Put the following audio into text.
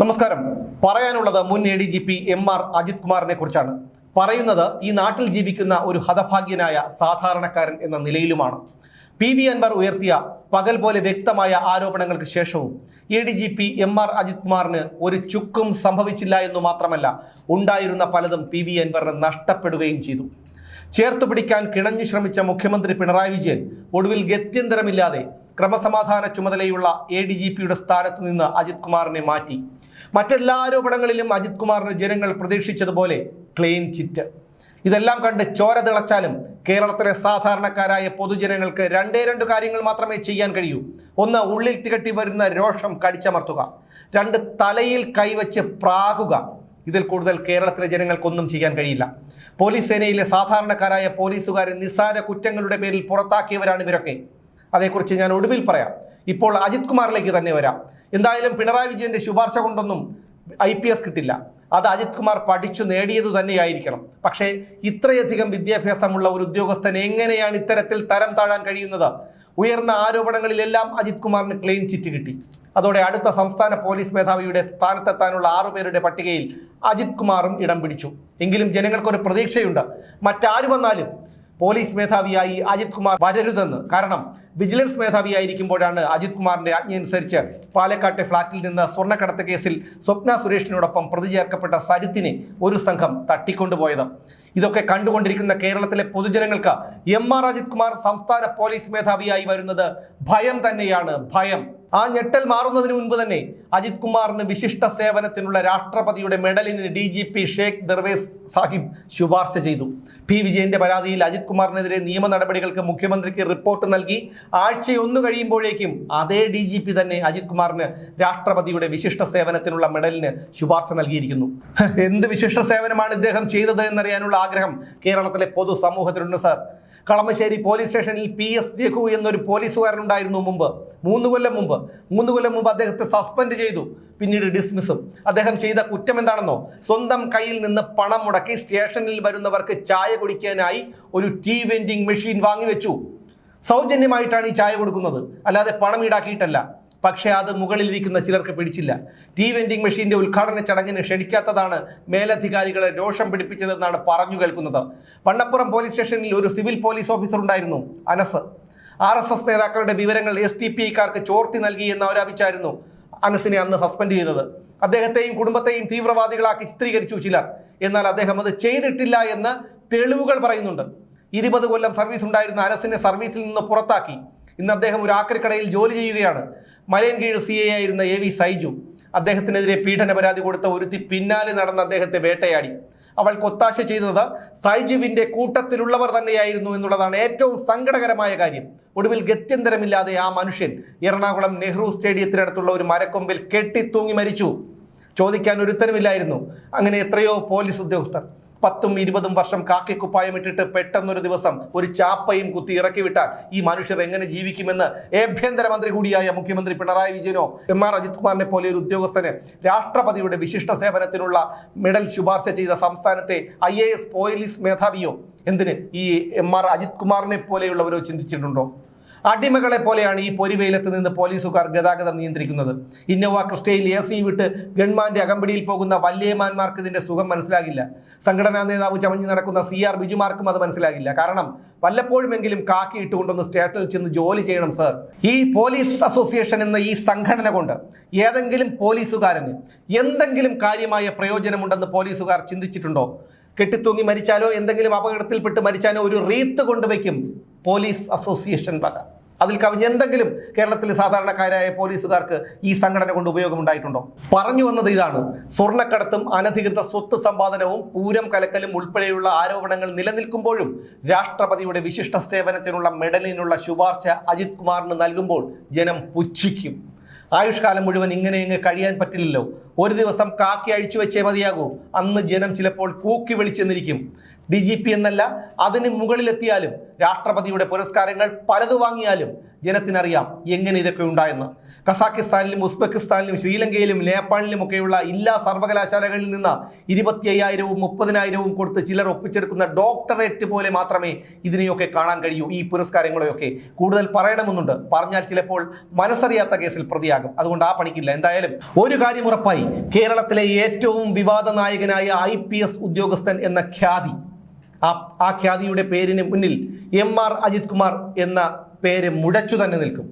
നമസ്കാരം. പറയാനുള്ളത് മുൻ A D G P M R Ajith കുമാറിനെ കുറിച്ചാണ്. പറയുന്നത് ഈ നാട്ടിൽ ജീവിക്കുന്ന ഒരു ഹതഭാഗ്യനായ സാധാരണക്കാരൻ എന്ന നിലയിലുമാണ്. പി വി അൻവർ ഉയർത്തിയ പകൽ പോലെ വ്യക്തമായ ആരോപണങ്ങൾക്ക് ശേഷവും A D G P M R Ajith കുമാറിന് ഒരു ചുക്കും സംഭവിച്ചില്ല എന്നു മാത്രമല്ല ഉണ്ടായിരുന്ന പലതും പി വി അൻവറിന് നഷ്ടപ്പെടുകയും ചെയ്തു. ചേർത്തുപിടിക്കാൻ കിണഞ്ഞു ശ്രമിച്ച മുഖ്യമന്ത്രി പിണറായി വിജയൻ ഒടുവിൽ ഗത്യന്തരമില്ലാതെ ക്രമസമാധാന ചുമതലയുള്ള എ ഡി ജി പിയുടെ സ്ഥാനത്ത് നിന്ന് അജിത് കുമാറിനെ മാറ്റി. മറ്റെല്ലാ ആരോപണങ്ങളിലും അജിത് കുമാറിന് ജനങ്ങൾ പ്രതീക്ഷിച്ചതുപോലെ ക്ലെയിൻ ചിറ്റ്. ഇതെല്ലാം കണ്ട് ചോര തിളച്ചാലും കേരളത്തിലെ സാധാരണക്കാരായ പൊതുജനങ്ങൾക്ക് രണ്ടേ രണ്ട് കാര്യങ്ങൾ മാത്രമേ ചെയ്യാൻ കഴിയൂ. ഒന്ന് ഉള്ളിൽ തികട്ടി വരുന്ന രോഷം കടിച്ചമർത്തുക. രണ്ട് തലയിൽ കൈവച്ച് പ്രാകുക. ഇതിൽ കൂടുതൽ കേരളത്തിലെ ജനങ്ങൾക്കൊന്നും ചെയ്യാൻ കഴിയില്ല. പോലീസ് സേനയിലെ സാധാരണക്കാരായ പോലീസുകാരെ നിസ്സാര കുറ്റങ്ങളുടെ പേരിൽ പുറത്താക്കിയവരാണ് ഇവരൊക്കെ. അതേക്കുറിച്ച് ഞാൻ ഒടുവിൽ പറയാം. ഇപ്പോൾ അജിത് കുമാറിലേക്ക് തന്നെ വരാം. എന്തായാലും പിണറായി വിജയന്റെ ശുപാർശ കൊണ്ടൊന്നും ഐ പി എസ് കിട്ടില്ല. അത് അജിത് കുമാർ പഠിച്ചു നേടിയത് തന്നെയായിരിക്കണം. പക്ഷേ ഇത്രയധികം വിദ്യാഭ്യാസമുള്ള ഒരു ഉദ്യോഗസ്ഥൻ എങ്ങനെയാണ് ഇത്തരത്തിൽ തരം താഴാൻ കഴിയുന്നത്? ഉയർന്ന ആരോപണങ്ങളിലെല്ലാം അജിത് കുമാറിന് ക്ലെയിം ചിറ്റ് കിട്ടി. അതോടെ അടുത്ത സംസ്ഥാന പോലീസ് മേധാവിയുടെ സ്ഥാനത്തെത്താനുള്ള ആറുപേരുടെ പട്ടികയിൽ അജിത് കുമാറും ഇടം പിടിച്ചു. എങ്കിലും ജനങ്ങൾക്കൊരു പ്രതീക്ഷയുണ്ട്. മറ്റാരു വന്നാലും പോലീസ് മേധാവിയായി അജിത് കുമാർ വരരുതെന്ന്. കാരണം വിജിലൻസ് മേധാവിയായിരിക്കുമ്പോഴാണ് അജിത് കുമാറിന്റെ ആജ്ഞയനുസരിച്ച് പാലക്കാട്ടെ ഫ്ളാറ്റിൽ നിന്ന് സ്വർണക്കടത്ത് കേസിൽ സ്വപ്ന സുരേഷിനോടൊപ്പം പ്രതി ചേർക്കപ്പെട്ട സരിത്തിനെ ഒരു സംഘം തട്ടിക്കൊണ്ടുപോയത്. ഇതൊക്കെ കണ്ടുകൊണ്ടിരിക്കുന്ന കേരളത്തിലെ പൊതുജനങ്ങൾക്ക് എം ആർ അജിത് കുമാർ സംസ്ഥാന പോലീസ് മേധാവിയായി വരുന്നത് ഭയം തന്നെയാണ് ഭയം. ആ ഞെട്ടൽ മാറുന്നതിന് മുൻപ് തന്നെ അജിത് കുമാറിന് വിശിഷ്ട സേവനത്തിനുള്ള രാഷ്ട്രപതിയുടെ മെഡലിന് D G P Sheikh Darvesh Sahib ശുപാർശ ചെയ്തു. പി വിജയന്റെ പരാതിയിൽ അജിത് കുമാറിനെതിരെ നിയമ നടപടികൾക്ക് മുഖ്യമന്ത്രിക്ക് റിപ്പോർട്ട് നൽകി ആഴ്ചയൊന്നു കഴിയുമ്പോഴേക്കും അതേ ഡി ജി പി തന്നെ അജിത് കുമാറിന് രാഷ്ട്രപതിയുടെ വിശിഷ്ട സേവനത്തിനുള്ള മെഡലിന് ശുപാർശ നൽകിയിരിക്കുന്നു. എന്ത് വിശിഷ്ട സേവനമാണ് ഇദ്ദേഹം ചെയ്തത് എന്നറിയാനുള്ള ആഗ്രഹം കേരളത്തിലെ പൊതുസമൂഹത്തിനുണ്ട് സാർ. കളമശ്ശേരി പോലീസ് സ്റ്റേഷനിൽ പി എസ് രഘു എന്നൊരു പോലീസുകാരനുണ്ടായിരുന്നു മുമ്പ്. മൂന്ന് കൊല്ലം മുമ്പ്. മൂന്ന് കൊല്ലം മുമ്പ് അദ്ദേഹത്തെ സസ്പെൻഡ് ചെയ്തു. പിന്നീട് ഡിസ്മിസും അദ്ദേഹം ചെയ്ത കുറ്റം എന്താണെന്നോ? സ്വന്തം കയ്യിൽ നിന്ന് പണം മുടക്കി സ്റ്റേഷനിൽ വരുന്നവർക്ക് ചായ കുടിക്കാനായി ഒരു ടീ വെൻഡിങ് മെഷീൻ വാങ്ങിവെച്ചു. സൗജന്യമായിട്ടാണ് ഈ ചായ കൊടുക്കുന്നത്. അല്ലാതെ പണം ഈടാക്കിയിട്ടല്ല. പക്ഷേ അത് മുകളിലിരിക്കുന്ന ചിലർക്ക് പിടിച്ചില്ല. ടീ വെൻഡിംഗ് മെഷീന്റെ ഉദ്ഘാടന ചടങ്ങിന് ക്ഷണിക്കാത്തതാണ് മേലധികാരികളെ രോഷം പിടിപ്പിച്ചതെന്നാണ് പറഞ്ഞു കേൾക്കുന്നത്. വണ്ണപ്പുറം പോലീസ് സ്റ്റേഷനിൽ ഒരു സിവിൽ പോലീസ് ഓഫീസർ ഉണ്ടായിരുന്നു അനസ്. ആർ എസ് എസ് നേതാക്കളുടെ വിവരങ്ങൾ എസ് ടി പി ഐക്കാർക്ക് ചോർത്തി നൽകി എന്ന് ആരോപിച്ചായിരുന്നു അനസിനെ അന്ന് സസ്പെൻഡ് ചെയ്തത്. അദ്ദേഹത്തെയും കുടുംബത്തെയും തീവ്രവാദികളാക്കി ചിത്രീകരിച്ചു ചിലർ. എന്നാൽ അദ്ദേഹം അത് ചെയ്തിട്ടില്ല എന്ന് തെളിവുകൾ പറയുന്നുണ്ട്. ഇരുപത് കൊല്ലം സർവീസ് ഉണ്ടായിരുന്ന അനസിനെ സർവീസിൽ നിന്ന് പുറത്താക്കി. ഇന്ന് അദ്ദേഹം ഒരു ആക്രിക്കടയിൽ ജോലി ചെയ്യുകയാണ്. മലയൻകീഴ് സി എ ആയിരുന്ന എ വി സൈജു അദ്ദേഹത്തിനെതിരെ പീഡന പരാതി കൊടുത്ത ഒരുത്തി പിന്നാലെ നടന്ന അദ്ദേഹത്തെ വേട്ടയാടി. അവൾ കൊത്താശ ചെയ്തത് സൈജുവിന്റെ കൂട്ടത്തിലുള്ളവർ തന്നെയായിരുന്നു എന്നുള്ളതാണ് ഏറ്റവും സങ്കടകരമായ കാര്യം. ഒടുവിൽ ഗത്യന്തരമില്ലാതെ ആ മനുഷ്യൻ എറണാകുളം നെഹ്റു സ്റ്റേഡിയത്തിനടുത്തുള്ള ഒരു മരക്കൊമ്പിൽ കെട്ടിത്തൂങ്ങി മരിച്ചു. ചോദിക്കാൻ ഒരുത്തനുമില്ലായിരുന്നു. അങ്ങനെ എത്രയോ പോലീസ് ഉദ്യോഗസ്ഥർ. പത്തും ഇരുപതും വർഷം കാക്കിക്കുപ്പായം ഇട്ടിട്ട് പെട്ടെന്നൊരു ദിവസം ഒരു ചാപ്പയും കുത്തി ഇറക്കി വിട്ടാൽ ഈ മനുഷ്യർ എങ്ങനെ ജീവിക്കുമെന്ന് ആഭ്യന്തരമന്ത്രി കൂടിയായ മുഖ്യമന്ത്രി പിണറായി വിജയനോ എം ആർ അജിത് കുമാറിനെ പോലെ ഒരു ഉദ്യോഗസ്ഥന് രാഷ്ട്രപതിയുടെ വിശിഷ്ട സേവനത്തിനുള്ള മെഡൽ ശുപാർശ ചെയ്ത സംസ്ഥാനത്തെ ഐ എ എസ് പോലീസ് മേധാവിയോ? എന്തിന് ഈ എം ആർ അജിത് കുമാറിനെ പോലെയുള്ളവരോ ചിന്തിച്ചിട്ടുണ്ടോ? അടിമകളെ പോലെയാണ് ഈ പൊരിവെയിലത്ത് നിന്ന് പോലീസുകാർ ഗതാഗതം നിയന്ത്രിക്കുന്നത്. ഇന്നോവ ക്രിസ്റ്റയിൽ എ സി വിട്ട് ഗൺമാന്റെ അകമ്പടിയിൽ പോകുന്ന വല്യമാന്മാർക്ക് ഇതിന്റെ സുഖം മനസ്സിലാകില്ല. സംഘടനാ നേതാവ് ചമഞ്ഞു നടക്കുന്ന സി ആർ ബിജുമാർക്കും അത് മനസ്സിലാകില്ല. കാരണം വല്ലപ്പോഴുമെങ്കിലും കാക്കി ഇട്ടുകൊണ്ടൊന്ന് സ്റ്റേഷനിൽ ചെന്ന് ജോലി ചെയ്യണം സർ. ഈ പോലീസ് അസോസിയേഷൻ എന്ന ഈ സംഘടന കൊണ്ട് ഏതെങ്കിലും പോലീസുകാരന് എന്തെങ്കിലും കാര്യമായ പ്രയോജനമുണ്ടെന്ന് പോലീസുകാർ ചിന്തിച്ചിട്ടുണ്ടോ? കെട്ടിത്തൂങ്ങി മരിച്ചാലോ? എന്തെങ്കിലും അപകടത്തിൽപ്പെട്ട് മരിച്ചാലോ? ഒരു റീത്ത് കൊണ്ടുവയ്ക്കും. പോലീസ് അസോസിയേഷൻ വക. അതിൽ കവിഞ്ഞ് എന്തെങ്കിലും കേരളത്തിലെ സാധാരണക്കാരായ പോലീസുകാർക്ക് ഈ സംഘടന കൊണ്ട് ഉപയോഗമുണ്ടായിട്ടുണ്ടോ പറഞ്ഞു വന്നത് ഇതാണ്. സ്വർണക്കടത്തും അനധികൃത സ്വത്ത് സമ്പാദനവും പൂരം കലക്കലും ഉൾപ്പെടെയുള്ള ആരോപണങ്ങൾ നിലനിൽക്കുമ്പോഴും രാഷ്ട്രപതിയുടെ വിശിഷ്ട സേവനത്തിനുള്ള മെഡലിനുള്ള ശുപാർശ അജിത് കുമാറിന് നൽകുമ്പോൾ ജനം പുച്ഛിക്കും. ആയുഷ്കാലം മുഴുവൻ ഇങ്ങനെ ഇങ്ങ് കഴിയാൻ പറ്റില്ലല്ലോ. ഒരു ദിവസം കാക്കി അഴിച്ചു വെച്ചേ മതിയാകൂ. അന്ന് ജനം ചിലപ്പോൾ കൂക്കി വിളിച്ചെന്നിരിക്കും ഡി ജി പി എന്നല്ല അതിന് മുകളിലെത്തിയാലും രാഷ്ട്രപതിയുടെ പുരസ്കാരങ്ങൾ പലതു വാങ്ങിയാലും ജനത്തിനറിയാം എങ്ങനെ ഇതൊക്കെ ഉണ്ടായെന്ന്. കസാക്കിസ്ഥാനിലും ഉസ്ബെക്കിസ്ഥാനിലും ശ്രീലങ്കയിലും നേപ്പാളിലും ഒക്കെയുള്ള എല്ലാ സർവകലാശാലകളിൽ നിന്ന് ഇരുപത്തി അയ്യായിരവും മുപ്പതിനായിരവും കൊടുത്ത് ചിലർ ഒപ്പിച്ചെടുക്കുന്ന ഡോക്ടറേറ്റ് പോലെ മാത്രമേ ഇതിനെയൊക്കെ കാണാൻ കഴിയൂ ഈ പുരസ്കാരങ്ങളെയൊക്കെ. കൂടുതൽ പറയണമെന്നുണ്ട്. പറഞ്ഞാൽ ചിലപ്പോൾ മനസ്സറിയാത്ത കേസിൽ പ്രതിയാകും. അതുകൊണ്ട് ആ പണിക്കില്ല. എന്തായാലും ഒരു കാര്യം ഉറപ്പായി. കേരളത്തിലെ ഏറ്റവും വിവാദ നായകനായ ഐ പി എസ് ഉദ്യോഗസ്ഥൻ എന്ന ഖ്യാതി. ആ ആ ഖ്യാതിയുടെ പേരിന് മുന്നിൽ എം ആർ അജിത് കുമാർ എന്ന പേര് മുഴച്ചു തന്നെ നിൽക്കും.